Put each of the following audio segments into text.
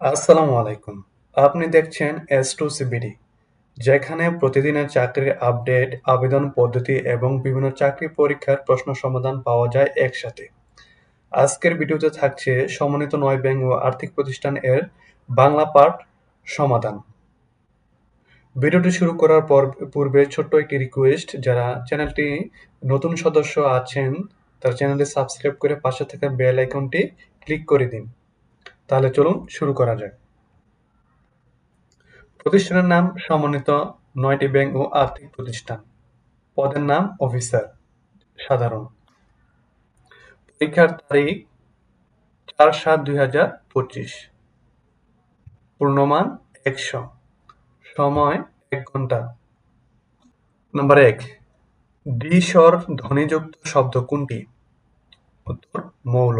আসসালামু আলাইকুম। আপনি দেখছেন এস টু সিবিডি যেখানে প্রতিদিনের চাকরির আপডেট, আবেদন পদ্ধতি এবং বিভিন্ন চাকরি পরীক্ষার প্রশ্ন সমাধান পাওয়া যায় একসাথে। আজকের ভিডিওতে থাকছে সমন্বিত নয় ব্যাংক ও আর্থিক প্রতিষ্ঠান এর বাংলা পাঠ সমাধান। ভিডিওটি শুরু করার পর, পূর্বে ছোট্ট একটি রিকোয়েস্ট যারা চ্যানেলটি নতুন সদস্য আছেন, তার চ্যানেলটি সাবস্ক্রাইব করে পাশে থাকা বেল আইকনটি ক্লিক করে দিন। তাহলে চলুন শুরু করা যাক। প্রতিষ্ঠানের নাম সমন্বিত নয়টি ব্যাংক ও আর্থিক প্রতিষ্ঠান। পদের নাম অফিসার, সাধারণ। পরীক্ষার তারিখ চার সাত দুই হাজার পঁচিশ। পূর্ণমান একশো। সময় এক ঘণ্টা। নাম্বার এক, ডি স্বর ধ্বনিযুক্ত শব্দ কোনটি? উত্তর মৌল।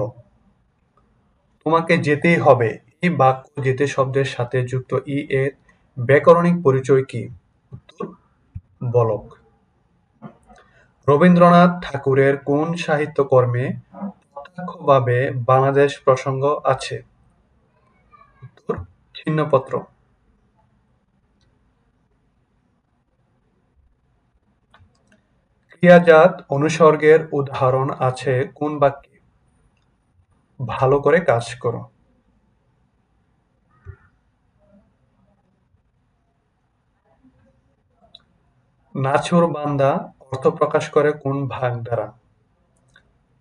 তোমাকে যেতেই হবে। এই বাক্য, যেতে শব্দের সাথে যুক্ত ই এর ব্যাকরণিক পরিচয় কি? উত্তর, বলক। রবীন্দ্রনাথ ঠাকুরের কোন সাহিত্যকর্মে প্রত্যক্ষভাবে বাংলাদেশ প্রসঙ্গ আছে? উত্তর, ছিন্নপত্র। ক্রিয়াজাত অনুসর্গের উদাহরণ আছে কোন বাক্যে? ভালো করে কাজ করো। নাছুর বান্দা অর্থ প্রকাশ করে কোন ভাগ দ্বারা?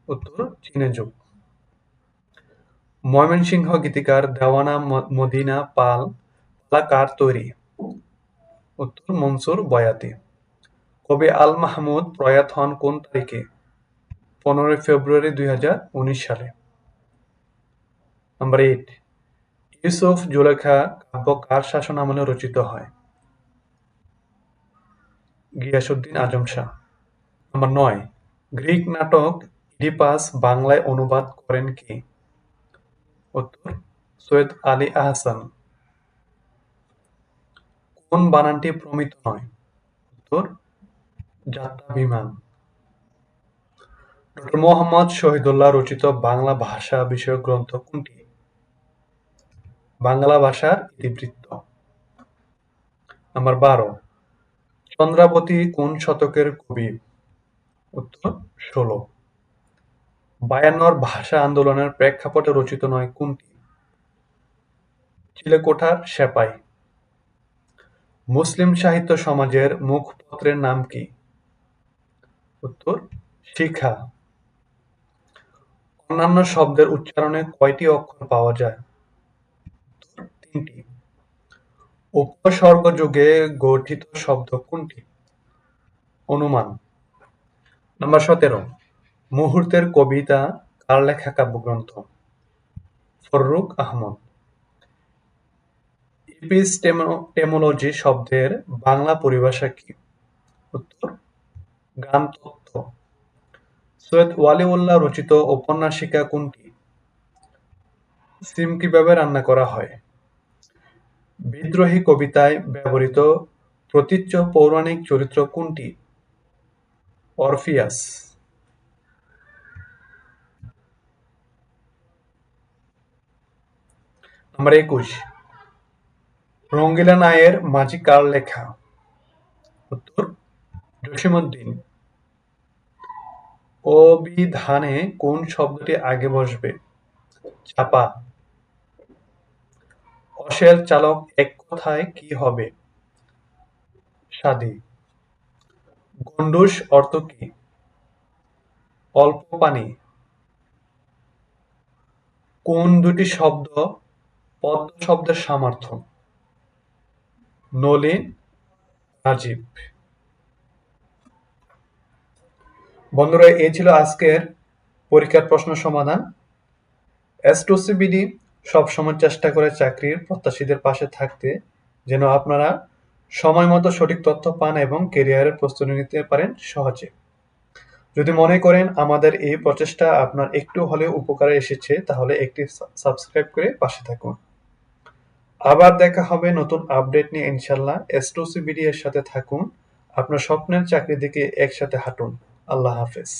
উত্তর, চীনে যুগ। ময়মনসিংহ গীতিকার দেওয়ানা মদিনা পাল পালা কার তৈরি। উত্তর, মনসুর বয়াতি। কবি আল মাহমুদ প্রয়াত হন কোন তারিখে? পনেরোই ফেব্রুয়ারি দুই হাজার উনিশ সালে। নাম্বার এইট, ইউসুফ জুলেখা কাব্য কার শাসন আমলে রচিত হয়? গিয়াসুদ্দিন আজম শাহ। নাম্বার নয়, গ্রিক নাটক ইডিপাস বাংলায় অনুবাদ করেন কে? উত্তর, সৈয়দ আলী আহসান। কোন বানানটি প্রমিত নয় উত্তর, যাত্রা বিমান। ডক্টর মোহাম্মদ শহীদুল্লাহ রচিত বাংলা ভাষা বিষয়ক গ্রন্থ কোনটি? বাংলা ভাষার ইতিবৃত্ত। নাম্বার বারো, চন্দ্রাবতী কোন শতকের কবি? উত্তর, ষোলো। বায়ান্নর ভাষা আন্দোলনের প্রেক্ষাপটে রচিত নয় কোনটি? চিলেকোঠার সেপাই। মুসলিম সাহিত্য সমাজের মুখপত্রের নাম কি? উত্তর, শিখা। অন্যান্য শব্দের উচ্চারণে কয়টি অক্ষর পাওয়া যায়? উপসর্গ যুগে গঠিত শব্দ কোনটি? অনুমান। নাম্বার সতেরো। মুহূর্তের কবিতা কার লেখা কাব্যগ্রন্থ? ফররুক আহমদ। ইপিস্টেমোলজি শব্দের বাংলা পরিভাষা কি? উত্তর গান তত্ত্ব। সৈয়দ ওয়ালিউল্লাহ রচিত উপন্যাসিকা কোনটি? সিম কীভাবে রান্না করা হয়? বিদ্রোহী কবিতায় ব্যবহৃত প্রতীচ্য পৌরাণিক চরিত্র কোনটি? অরফিয়াস। নাম্বার একুশ। রঙ্গিলা নায়ের মাঝি কার লেখা? উত্তর জসিমুদ্দিন অভিধানে কোন শব্দটি আগে বসবে? চাপা। অসের চালক এক কথায় কি হবে? সাদি। গন্ডুস অর্থ কি? অল্প পানি কোন দুটি শব্দ পদ্ম শব্দের সামর্থ্য? নলিন, রাজীব। বন্ধুরা, এই ছিল আজকের পরীক্ষার প্রশ্ন সমাধান। এস টু সিবিডি সবসময় চেষ্টা করে চাকরির প্রত্যাশীদের পাশে থাকতে, যেন আপনারা সময় মতো সঠিক তথ্য পান এবং কেরিয়ারের প্রস্তুতি নিতে পারেন সহজে। যদি মনে করেন আমাদের এই প্রচেষ্টা আপনার একটু হলেও উপকারে এসেছে, তাহলে একটি সাবস্ক্রাইব করে পাশে থাকুন। আবার দেখা হবে নতুন আপডেট নিয়ে ইনশাল্লাহ এস টু এর সাথে থাকুন। আপনার স্বপ্নের চাকরি দিকে একসাথে হাঁটুন। আল্লাহ হাফেজ।